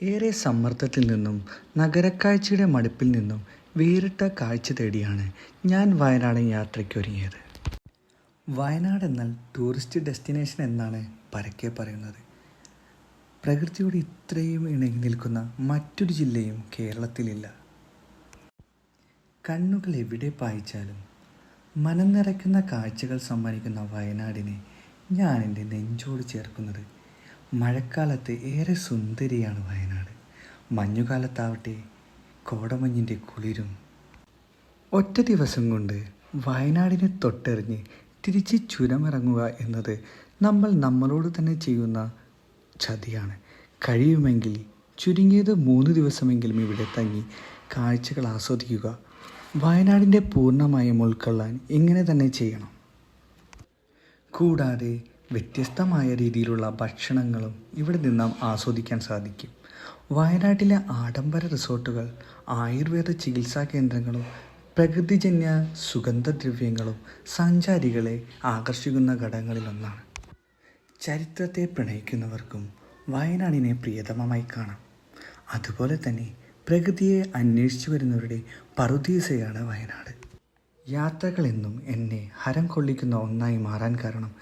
ഏറെ സമ്മർദ്ദത്തിൽ നിന്നും നഗരക്കാഴ്ചയുടെ മടുപ്പിൽ നിന്നും വേറിട്ട കാഴ്ച തേടിയാണ് ഞാൻ വയനാട് യാത്രയ്ക്കൊരുങ്ങിയത്. വയനാട് എന്നാൽ ടൂറിസ്റ്റ് ഡെസ്റ്റിനേഷൻ എന്നാണ് പരക്കെ പറയുന്നത്. പ്രകൃതിയോട് ഇത്രയും ഇണങ്ങി നിൽക്കുന്ന മറ്റൊരു ജില്ലയും കേരളത്തിലില്ല. കണ്ണുകൾ എവിടെ പായിച്ചാലും മനം നിറയ്ക്കുന്ന കാഴ്ചകൾ സമ്മാനിക്കുന്ന വയനാടിനെ ഞാൻ എന്റെ നെഞ്ചോട് ചേർക്കുന്നത് മഴക്കാലത്ത് ഏറെ സുന്ദരിയാണ് വയനാട്. മഞ്ഞുകാലത്താവട്ടെ കോടമഞ്ഞിന്റെ കുളിരും. ഒറ്റ ദിവസം കൊണ്ട് വയനാടിനെ തൊട്ടെറിഞ്ഞ് തിരിച്ച് ചുരമിറങ്ങുക എന്നത് നമ്മൾ നമ്മളോട് തന്നെ ചെയ്യുന്ന ചതിയാണ്. കഴിയുമെങ്കിൽ ചുരുങ്ങിയത് മൂന്ന് ദിവസമെങ്കിലും ഇവിടെ തങ്ങി കാഴ്ചകൾ ആസ്വദിക്കുക വയനാടിന്റെ പൂർണമായും ഉൾക്കൊള്ളാൻ ഇങ്ങനെ തന്നെ ചെയ്യണം. കൂടാതെ വ്യത്യസ്തമായ രീതിയിലുള്ള ഭക്ഷണങ്ങളും ഇവിടെ നിന്നും ആസ്വദിക്കാൻ സാധിക്കും. വയനാട്ടിലെ ആഡംബര റിസോർട്ടുകൾ ആയുർവേദ ചികിത്സാ കേന്ദ്രങ്ങളും പ്രകൃതിജന്യ സുഗന്ധദ്രവ്യങ്ങളും സഞ്ചാരികളെ ആകർഷിക്കുന്ന ഘടകങ്ങളിലൊന്നാണ്. ചരിത്രത്തെ പ്രണയിക്കുന്നവർക്കും വയനാടിനെ പ്രിയതമമായി കാണാം. അതുപോലെ തന്നെ പ്രകൃതിയെ അന്വേഷിച്ചു വരുന്നവരുടെ പറുദീസയാണ് വയനാട്. യാത്രകളെന്നും എന്നെ ഹരം കൊള്ളിക്കുന്ന ഒന്നായി മാറാൻ കാരണം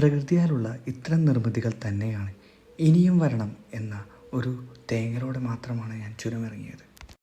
പ്രകൃതിയാലുള്ള ഇത്തരം നിർമ്മിതികൾ തന്നെയാണ് ഇനിയും വരണം എന്ന ഒരു തേങ്ങലോടെ മാത്രമാണ് ഞാൻ ചുരമിറങ്ങിയത്.